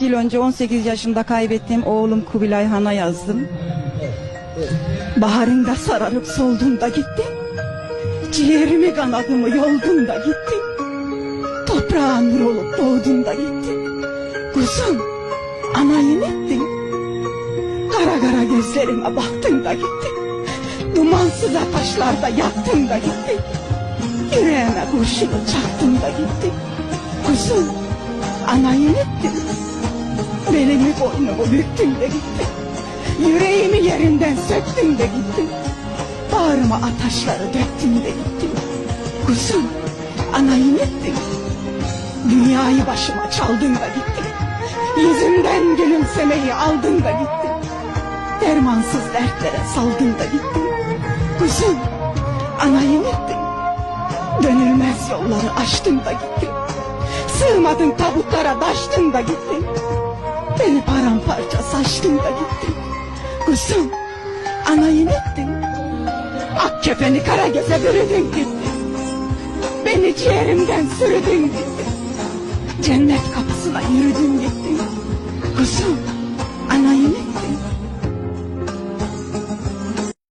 yıl önce 18 yaşında kaybettiğim oğlum Kubilay Han'a yazdım. Baharında sararıp solduğunda gittin. Ciğerimi kanadımı yoldun da gittin. Toprağa nur olup doğdun da gittin. Kuzum, anayın ettin. Kara kara gözlerime baktın da gittin. Dumansız ataşlarda yattın da gittin. Yüreğime kurşunu çaktın da gittin. Kuzum, anayın ettin. Belimi boynumu büktün de gittin. Yüreğimi yerinden söktün de gittin. Bağrıma ataşları döktün de gittin. Kuzum, anayın ettin. Dünyayı başıma çaldın da gittin. Yüzümden gülümsemeyi aldın da gittin. Dermansız dertlere saldın da gittin. Kuzum, anayın ettin. Dönülmez yolları aştın da gittin. Sığmadın tabutlara daştın da gittin. Paramparça saçtın da gittin. Kuzum, anayın ettin. Ak kefeni kara göze bürüdün gittin. Beni ciğerimden sürüdün gittin. Cennet kapısına yürüdün gittin. Kuzum,